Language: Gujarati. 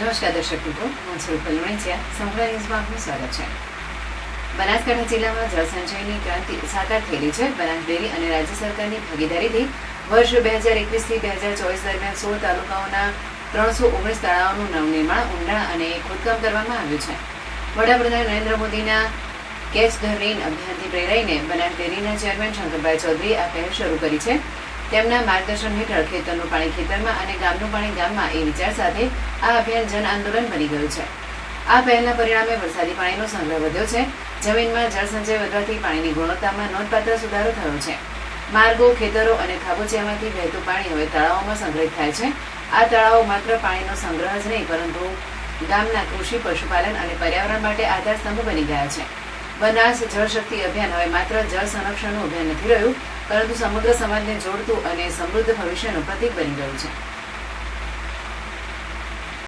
નમસ્કાર દર્શક મિત્રો હું સ્વરૂપ પલવણીચિયા સમગ્ર ન્યૂઝમાં આપનું સ્વાગત છે. બનાસકાંઠા જિલ્લામાં જળસંચયની ક્રાંતિ સાકાર થયેલી છે. બનાસ ડેરી અને રાજ્ય સરકારની ભાગીદારીથી વર્ષ બે હજાર એકવીસથી બે હજાર ચોવીસ દરમિયાન સોળ તાલુકાઓના ત્રણસો ઓગણીસ તળાવોનું નવનિર્માણ, ઊંડા અને ખોદકામ કરવામાં આવ્યું છે. વડાપ્રધાન નરેન્દ્ર મોદીના કેચ ધ રેઇન અભિયાનથી પ્રેરાઈને બનાસ ડેરીના ચેરમેન શંકરભાઈ ચૌધરી આ પહેલ શરૂ કરી છે. તેમના માર્ગદર્શન હેઠળ ખેતરનું પાણી ખેતરમાં અને ગામનું પાણી ગામમાં એ વિચાર સાથે આ અભિયાન જન આંદોલન બની ગયું છે. આ પહેલના પરિણામે વરસાદી પાણીનો સંગ્રહ વધ્યો છે. જમીનમાં જળસંચય વધવાથી પાણીની ગુણવત્તામાં નોંધપાત્ર સુધારો થયો છે. માર્ગો, ખેતરો અને ખાબોચિયામાંથી વહેતું પાણી હવે તળાવોમાં સંગ્રહિત થાય છે. આ તળાવો માત્ર પાણીનો સંગ્રહ જ નહીં, પરંતુ ગામના કૃષિ, પશુપાલન અને પર્યાવરણ માટે આધારસ્તંભ બની ગયા છે. બનાસ જળશક્તિ અભિયાન. હવે માત્ર જળ સંરક્ષણનું અભિયાન નથી રહ્યું, પરંતુ સમગ્ર સમાજને જોડતું અને સમૃદ્ધ ભવિષ્યનું પ્રતીક બની રહ્યું છે.